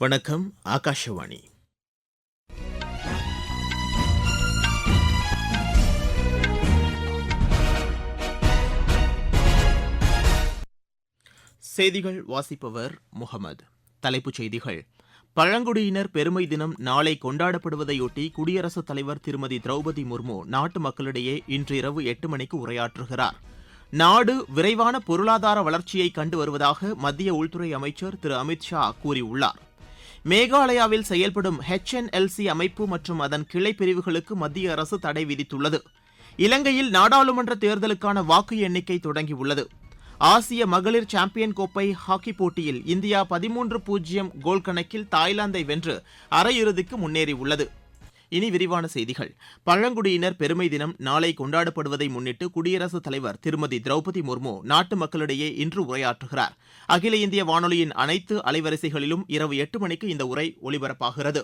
வணக்கம் ஆகாஷவாணி. செய்திகள் வாசிப்பவர் முகமது. தலைப்புச் செய்திகள். பழங்குடியினர் பெருமை தினம் நாளை கொண்டாடப்படுவதையொட்டி குடியரசுத் தலைவர் திருமதி திரௌபதி முர்மு நாட்டு மக்களிடையே இன்று இரவு எட்டு மணிக்கு உரையாற்றுகிறார். நாடு விரைவான பொருளாதார வளர்ச்சியை கண்டு வருவதாக மத்திய உள்துறை அமைச்சர் திரு அமித் ஷா கூறியுள்ளார். மேகாலயாவில் செயல்படும் ஹெச்என்எல்சி அமைப்பு மற்றும் அதன் கிளை பிரிவுகளுக்கு மத்திய அரசு தடை விதித்துள்ளது. இலங்கையில் நாடாளுமன்ற தேர்தலுக்கான வாக்கு எண்ணிக்கை தொடங்கியுள்ளது. ஆசிய மகளிர் சாம்பியன் கோப்பை ஹாக்கி போட்டியில் இந்தியா பதிமூன்று பூஜ்ஜியம் கோல் கணக்கில் தாய்லாந்தை வென்று அரையிறுதிக்கு முன்னேறியுள்ளது. இனி விரிவான செய்திகள். பழங்குடியினர் பெருமை தினம் நாளை கொண்டாடப்படுவதை முன்னிட்டு குடியரசுத் தலைவர் திருமதி திரௌபதி முர்மு நாட்டு மக்களிடையே இன்று உரையாற்றுகிறார். அகில இந்திய வானொலியின் அனைத்து அலைவரிசைகளிலும் இரவு எட்டு மணிக்கு இந்த உரை ஒலிபரப்பாகிறது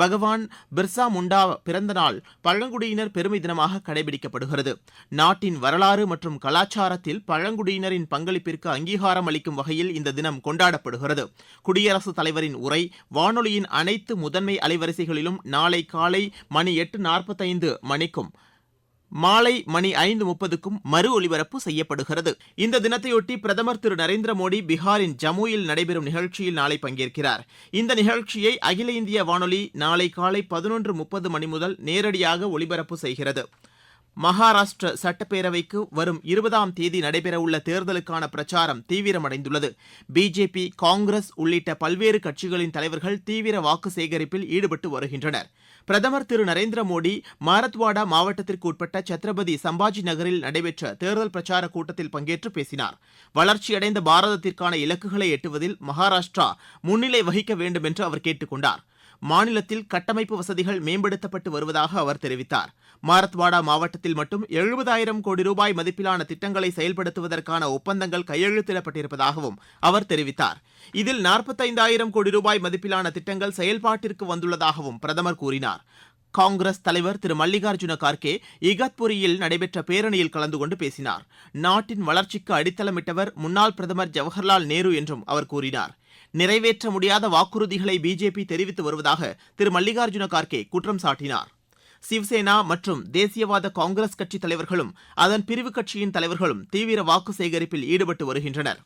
பகவான் பிர்சா முண்டா பிறந்த நாள் பழங்குடியினர் பெருமை தினமாக கடைபிடிக்கப்படுகிறது. நாட்டின் வரலாறு மற்றும் கலாச்சாரத்தில் பழங்குடியினரின் பங்களிப்பிற்கு அங்கீகாரம் அளிக்கும் வகையில் இந்த தினம் கொண்டாடப்படுகிறது. குடியரசுத் தலைவரின் உரை வானொலியின் அனைத்து முதன்மை அலைவரிசைகளிலும் நாளை காலை காலை மணி எட்டு நாற்பத்தைந்து மணிக்கும் மாலை மணி ஐந்து முப்பதுக்கும் மறு ஒலிபரப்பு செய்யப்படுகிறது. இந்த தினத்தையொட்டி பிரதமர் திரு நரேந்திர மோடி பீகாரின் ஜம்முவில் நடைபெறும் நிகழ்ச்சியில் நாளை பங்கேற்கிறார். இந்த நிகழ்ச்சியை அகில இந்திய வானொலி நாளை காலை பதினொன்று முப்பது மணி முதல் நேரடியாக ஒலிபரப்பு செய்கிறது. மகாராஷ்டிர சட்டப்பேரவைக்கு வரும் இருபதாம் தேதி நடைபெறவுள்ள தேர்தலுக்கான பிரச்சாரம் தீவிரமடைந்துள்ளது. பிஜேபி காங்கிரஸ் உள்ளிட்ட பல்வேறு கட்சிகளின் தலைவர்கள் தீவிர வாக்கு சேகரிப்பில் ஈடுபட்டு வருகின்றனர். பிரதமர் திரு நரேந்திர மோடி மாரத்வாடா மாவட்டத்திற்கு உட்பட்ட சத்ரபதி சம்பாஜி நகரில் நடைபெற்ற தேர்தல் பிரச்சார கூட்டத்தில் பங்கேற்று பேசினார். வளர்ச்சியடைந்த பாரதத்திற்கான இலக்குகளை எட்டுவதில் மகாராஷ்டிரா முன்னிலை வகிக்க வேண்டும் என்று அவர் கேட்டுக் கொண்டார் மாநிலத்தில் கட்டமைப்பு வசதிகள் மேம்படுத்தப்பட்டு வருவதாக அவர் தெரிவித்தார். மாரத்வாடா மாவட்டத்தில் மட்டும் எழுபதாயிரம் கோடி ரூபாய் மதிப்பிலான திட்டங்களை செயல்படுத்துவதற்கான ஒப்பந்தங்கள் கையெழுத்திடப்பட்டிருப்பதாகவும் அவர் தெரிவித்தார். இதில் நாற்பத்தைந்தாயிரம் கோடி ரூபாய் மதிப்பிலான திட்டங்கள் செயல்பாட்டிற்கு வந்துள்ளதாகவும் பிரதமர் கூறினார். காங்கிரஸ் தலைவர் திரு மல்லிகார்ஜுன கார்கே இகத்புரியில் நடைபெற்ற பேரணியில் கலந்து கொண்டு பேசினார். நாட்டின் வளர்ச்சிக்கு அடித்தளமிட்டவர் முன்னாள் பிரதமர் ஜவஹர்லால் நேரு என்றும் அவர் கூறினார். நிறைவேற்ற முடியாத வாக்குறுதிகளை பிஜேபி தெரிவித்து வருவதாக திரு மல்லிகார்ஜுன கார்கே குற்றம் சாட்டினார். சிவசேனா மற்றும் தேசியவாத காங்கிரஸ் கட்சி தலைவர்களும் அதன் பிரிவு கட்சியின் தலைவர்களும் தீவிர வாக்கு சேகரிப்பில் ஈடுபட்டு வருகின்றனர்.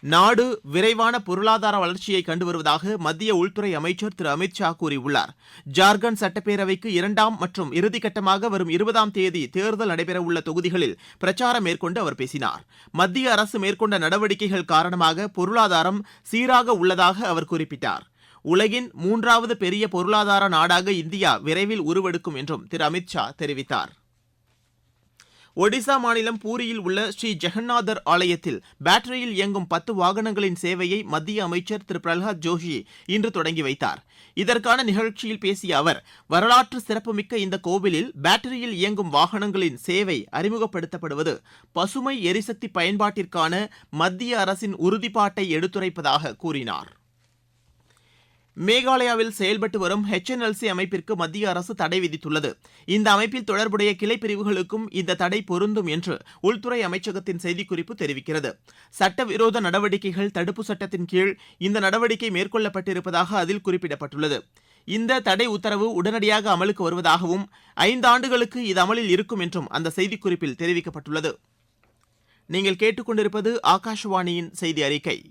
நாடு விரைவான பொருளாதார வளர்ச்சியை கண்டு வருவதாக மத்திய உள்துறை அமைச்சர் திரு. அமித் ஷா கூறியுள்ளார். ஜார்க்கண்ட் சட்டப்பேரவைக்கு இரண்டாம் மற்றும் இறுதிக்கட்டமாக வரும் இருபதாம் தேதி தேர்தல் நடைபெறவுள்ள தொகுதிகளில் பிரச்சாரம் மேற்கொண்டு அவர் பேசினார். மத்திய அரசு மேற்கொண்ட நடவடிக்கைகள் காரணமாக பொருளாதாரம் சீராக உள்ளதாக அவர் குறிப்பிட்டார். உலகின் மூன்றாவது பெரிய பொருளாதார நாடாக இந்தியா விரைவில் உருவெடுக்கும் என்றும் திரு அமித் ஷா தெரிவித்தார். ஒடிசா மாநிலம் பூரியில் உள்ள ஸ்ரீ ஜெகநாதர் ஆலயத்தில் பேட்டரியில் இயங்கும் பத்து வாகனங்களின் சேவையை மத்திய அமைச்சர் திரு பிரல்ஹாத் ஜோஷி இன்று தொடங்கி வைத்தார். இதற்கான நிகழ்ச்சியில் பேசிய அவர் வரலாற்று சிறப்புமிக்க இந்த கோவிலில் பேட்டரியில் இயங்கும் வாகனங்களின் சேவை அறிமுகப்படுத்தப்படுவது பசுமை எரிசக்தி பயன்பாட்டிற்கான மத்திய அரசின் உறுதிப்பாட்டை எடுத்துரைப்பதாக கூறினார். மேகாலயாவில் செயல்பட்டு வரும் ஹெச்என்எல்சி அமைப்பிற்கு மத்திய அரசு தடை விதித்துள்ளது. இந்த அமைப்பில் தொடர்புடைய கிளை பிரிவுகளுக்கும் இந்த தடை பொருந்தும் என்று உள்துறை அமைச்சகத்தின் செய்திக்குறிப்பு தெரிவிக்கிறது. சட்டவிரோத நடவடிக்கைகள் தடுப்பு சட்டத்தின் கீழ் இந்த நடவடிக்கை மேற்கொள்ளப்பட்டிருப்பதாக அதில் குறிப்பிடப்பட்டுள்ளது. இந்த தடை உத்தரவு உடனடியாக அமலுக்கு வருவதாகவும் ஐந்து ஆண்டுகளுக்கு இது அமலில் இருக்கும் என்றும் அந்த செய்திக்குறிப்பில் தெரிவிக்கப்பட்டுள்ளது. நீங்கள் கேட்டுக்கொண்டிருப்பது ஆகாஷவாணியின் செய்தி அறிக்கை.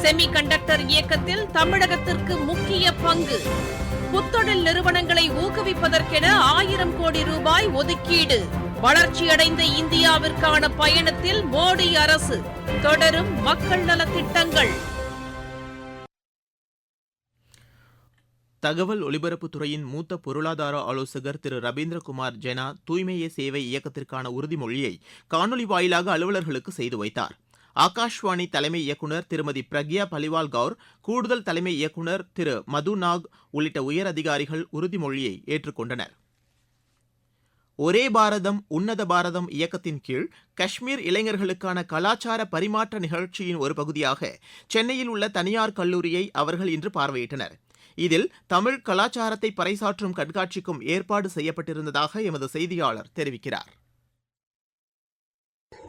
செமி கண்டக்டர் இயக்கத்தில் தமிழகத்திற்கு முக்கிய பங்கு. புத்தொழில் நிறுவனங்களை ஊக்குவிப்பதற்கென ஆயிரம் கோடி ரூபாய் ஒதுக்கீடு. வளர்ச்சியடைந்த இந்தியாவிற்கான பயணத்தில் மோடி அரசு தொடரும் மக்கள் நலத்திட்டங்கள் தகவல் ஒலிபரப்புத்துறையின் மூத்த பொருளாதார ஆலோசகர் திரு ரபீந்திரகுமார் ஜெனா தூய்மையே சேவை இயக்கத்திற்கான உறுதிமொழியை காணொலி வாயிலாக அலுவலர்களுக்கு செய்து வைத்தார். ஆகாஷ்வாணி தலைமை இயக்குநர் திருமதி பிரக்யா பலிவால் கவுர் கூடுதல் தலைமை இயக்குநர் திரு மது நாக் உள்ளிட்ட உயர் அதிகாரிகள் உறுதிமொழியை ஏற்றுக்கொண்டனர். ஒரே பாரதம் உன்னத பாரதம் இயக்கத்தின் கீழ் காஷ்மீர் இளைஞர்களுக்கான கலாச்சார பரிமாற்ற நிகழ்ச்சியின் ஒரு பகுதியாக சென்னையில் உள்ள தனியார் கல்லூரியை அவர்கள் இன்று பார்வையிட்டனர். இதில் தமிழ் கலாச்சாரத்தை பறைசாற்றும் கண்காட்சிக்கும் ஏற்பாடு செய்யப்பட்டிருந்ததாக எமது செய்தியாளர் தெரிவிக்கிறார்.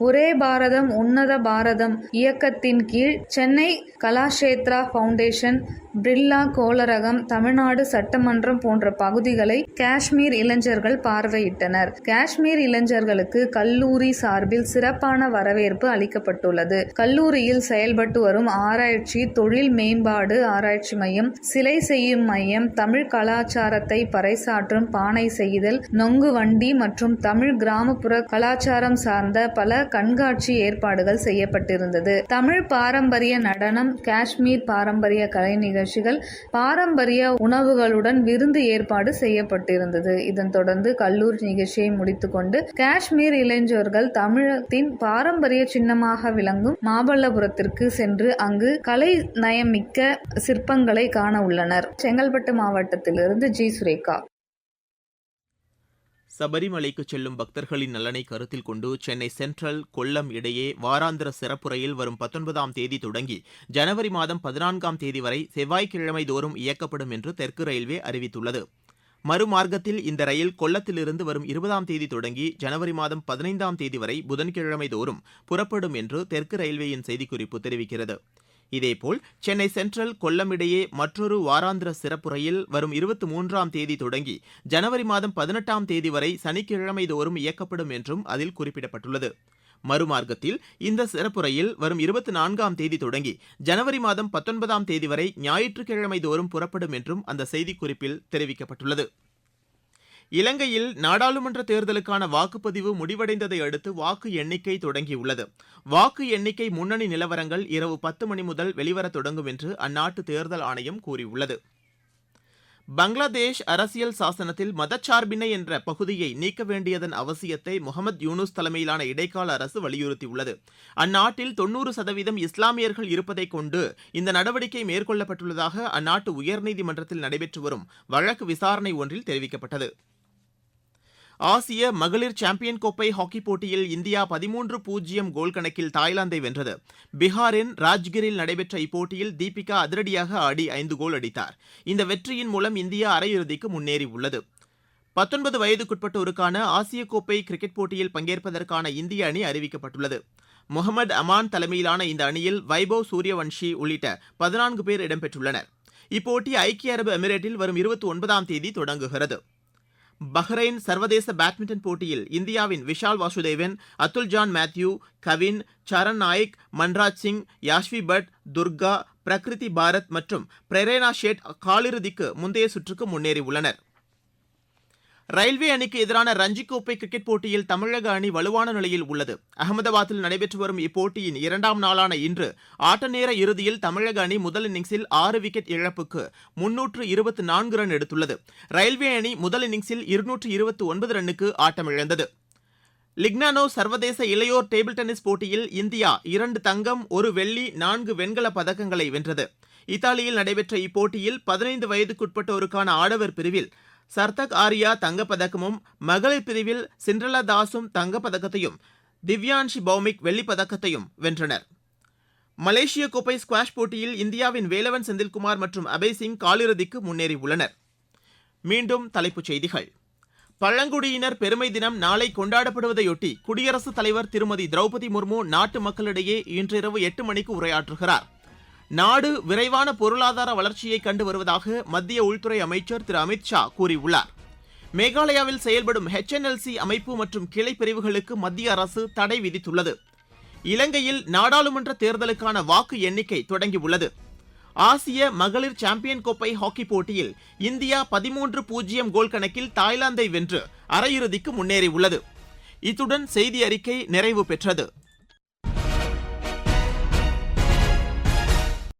ஒரே பாரதம் உன்னத பாரதம் இயக்கத்தின் கீழ் சென்னை கலாஷேத்ரா ஃபவுண்டேஷன் பிர்லா கோளரகம் தமிழ்நாடு சட்டமன்றம் போன்ற பகுதிகளை காஷ்மீர் இளைஞர்கள் பார்வையிட்டனர். காஷ்மீர் இளைஞர்களுக்கு கல்லூரி சார்பில் சிறப்பான வரவேற்பு அளிக்கப்பட்டுள்ளது. கல்லூரியில் செயல்பட்டு வரும் ஆராய்ச்சி தொழில் மேம்பாடு ஆராய்ச்சி மையம் சிலை செய்யும் மையம் தமிழ் கலாச்சாரத்தை பறைசாற்றும் பானை செய்தல் நொங்கு வண்டி மற்றும் தமிழ் கிராமப்புற கலாச்சாரம் சார்ந்த பல கண்காட்சி ஏற்பாடுகள் செய்யப்பட்டிருந்தது. தமிழ் பாரம்பரிய நடனம் காஷ்மீர் பாரம்பரிய கலை நிகழ்ச்சி நிகழ்ச்சிகள் பாரம்பரிய உணவுகளுடன் விருந்து ஏற்பாடு செய்யப்பட்டிருந்தது. இதன் தொடர்ந்து கல்லூரி நிகழ்ச்சியை முடித்துக்கொண்டு காஷ்மீர் இளைஞர்கள் தமிழகத்தின் பாரம்பரிய சின்னமாக விளங்கும் மாமல்லபுரத்திற்கு சென்று அங்கு கலை நயமிக்க சிற்பங்களை காண உள்ளனர். செங்கல்பட்டு மாவட்டத்திலிருந்து ஜி. சுரேகா. சபரிமலைக்கு செல்லும் பக்தர்களின் நலனை கருத்தில் கொண்டு சென்னை சென்ட்ரல் கொல்லம் இடையே வாராந்திர சிறப்பு ரயில் வரும் பத்தொன்பதாம் தேதி தொடங்கி ஜனவரி மாதம் பதினான்காம் தேதி வரை செவ்வாய்க்கிழமை தோறும் இயக்கப்படும் என்று தெற்கு ரயில்வே அறிவித்துள்ளது. மறுமார்க்கத்தில் இந்த ரயில் கொல்லத்திலிருந்து வரும் இருபதாம் தேதி தொடங்கி ஜனவரி மாதம் பதினைந்தாம் தேதி வரை புதன்கிழமை தோறும் புறப்படும் என்று தெற்கு ரயில்வேயின் செய்திக்குறிப்பு தெரிவிக்கிறது. இதேபோல் சென்னை சென்ட்ரல் கொல்லம் இடையே மற்றொரு வாராந்திர சிறப்பு ரயில் வரும் இருபத்தி மூன்றாம் தேதி தொடங்கி ஜனவரி மாதம் பதினெட்டாம் தேதி வரை சனிக்கிழமை தோறும் இயக்கப்படும் என்றும் அதில் குறிப்பிடப்பட்டுள்ளது. மறுமார்க்கத்தில் இந்த சிறப்பு ரயில் வரும் இருபத்தி நான்காம் தேதி தொடங்கி ஜனவரி மாதம் பத்தொன்பதாம் தேதி வரை ஞாயிற்றுக்கிழமை தோறும் புறப்படும் என்றும் அந்த செய்திக்குறிப்பில் தெரிவிக்கப்பட்டுள்ளது. இலங்கையில் நாடாளுமன்ற தேர்தலுக்கான வாக்குப்பதிவு முடிவடைந்ததை அடுத்து வாக்கு எண்ணிக்கை தொடங்கியுள்ளது. வாக்கு எண்ணிக்கை முன்னணி நிலவரங்கள் இரவு பத்து மணி முதல் வெளிவரத் தொடங்கும் என்று அந்நாட்டு தேர்தல் ஆணையம் கூறியுள்ளது. பங்களாதேஷ் அரசியல் சாசனத்தில் மதச்சார்பின்மை என்ற பகுதியை நீக்க வேண்டியதன் அவசியத்தை முகமது யூனுஸ் தலைமையிலான இடைக்கால அரசு வலியுறுத்தியுள்ளது. அந்நாட்டில் தொன்னூறு சதவீதம் இஸ்லாமியர்கள் இருப்பதைக் கொண்டு இந்த நடவடிக்கை மேற்கொள்ளப்பட்டுள்ளதாக அந்நாட்டு உயர்நீதிமன்றத்தில் நடைபெற்று வரும் வழக்கு விசாரணை ஒன்றில் தெரிவிக்கப்பட்டது. ஆசிய மகளிர் சாம்பியன் கோப்பை ஹாக்கி போட்டியில் இந்தியா பதிமூன்று பூஜ்ஜியம் கோல் கணக்கில் தாய்லாந்தை வென்றது. பீகாரின் ராஜ்கிரில் நடைபெற்ற இப்போட்டியில் தீபிகா அதிரடியாக ஆடி ஐந்து கோல் அடித்தார். இந்த வெற்றியின் மூலம் இந்தியா அரையிறுதிக்கு முன்னேறியுள்ளது பத்தொன்பது வயதுக்குட்பட்டோருக்கான ஆசிய கோப்பை கிரிக்கெட் போட்டியில் பங்கேற்பதற்கான இந்திய அணி அறிவிக்கப்பட்டுள்ளது. முகமது அமான் தலைமையிலான இந்த அணியில் வைபவ் சூரியவன்ஷி உள்ளிட்ட பதினான்கு பேர் இடம்பெற்றுள்ளனர். இப்போட்டி ஐக்கிய அரபு எமிரேட்டில் வரும் இருபத்தி ஒன்பதாம் தேதி தொடங்குகிறது. பஹ்ரைன் சர்வதேச பேட்மிண்டன் போட்டியில் இந்தியாவின் Vishal Vasudevan Atul John Mathew Kavin Saran Nayak Manraj Singh Yashvi but Durga Prakriti Bharat மற்றும் பிரேரணா ஷேட் காலிறுதிக்கு முந்தைய சுற்றுக்கு முன்னேறியுள்ளனா் ரயில்வே அணிக்கு எதிரான ரஞ்சி கோப்பை கிரிக்கெட் போட்டியில் தமிழக அணி வலுவான நிலையில் உள்ளது. அகமதாபாத்தில் நடைபெற்று வரும் இப்போட்டியின் இரண்டாம் நாளான இன்று ஆட்ட நேர இறுதியில் தமிழக அணி முதல் இன்னிங்ஸில் ஆறு விக்கெட் இழப்புக்கு முன்னூற்று இருபத்தி நான்கு ரன் எடுத்துள்ளது. ரயில்வே அணி முதல் இன்னிங்ஸில் இருநூற்று இருபத்தி ஒன்பது ரன்னுக்கு ஆட்டமிழந்தது. லிக்னானோ சர்வதேச இளையோர் டேபிள் டென்னிஸ் போட்டியில் இந்தியா இரண்டு தங்கம் ஒரு வெள்ளி நான்கு வெண்கல பதக்கங்களை வென்றது. இத்தாலியில் நடைபெற்ற இப்போட்டியில் பதினைந்து வயதுக்குட்பட்டோருக்கான ஆடவர் பிரிவில் சர்தக் ஆரியா தங்கப்பதக்கமும் மகளிர் பிரிவில் சிண்ட்ரலா தாஸும் தங்கப்பதக்கத்தையும் திவ்யான்ஷி பௌமிக் வெள்ளிப் பதக்கத்தையும் வென்றனர். மலேசிய கோப்பை ஸ்குவாஷ் போட்டியில் இந்தியாவின் வேலவன் செந்தில்குமார் மற்றும் அபய் சிங் காலிறுதிக்கு முன்னேறியுள்ளனர். மீண்டும் தலைப்புச் செய்திகள். பழங்குடியினர் பெருமை தினம் நாளை கொண்டாடப்படுவதையொட்டி குடியரசுத் தலைவர் திருமதி திரௌபதி முர்மு நாட்டு மக்களிடையே இன்றிரவு எட்டு மணிக்கு உரையாற்றுகிறார். நாடு விரைவான பொருளாதார வளர்ச்சியை கண்டு வருவதாக மத்திய உள்துறை அமைச்சர் திரு அமித் ஷா கூறியுள்ளார். மேகாலயாவில் செயல்படும் ஹெச்என்எல்சி அமைப்பு மற்றும் கிளை பிரிவுகளுக்கு மத்திய அரசு தடை விதித்துள்ளது. இலங்கையில் நாடாளுமன்ற தேர்தலுக்கான வாக்கு எண்ணிக்கை தொடங்கியுள்ளது. ஆசிய மகளிர் சாம்பியன் கோப்பை ஹாக்கி போட்டியில் இந்தியா பதிமூன்று பூஜ்ஜியம் கோல் கணக்கில் தாய்லாந்தை வென்று அரையிறுதிக்கு முன்னேறியுள்ளது. இத்துடன் செய்தி அறிக்கை நிறைவு பெற்றது.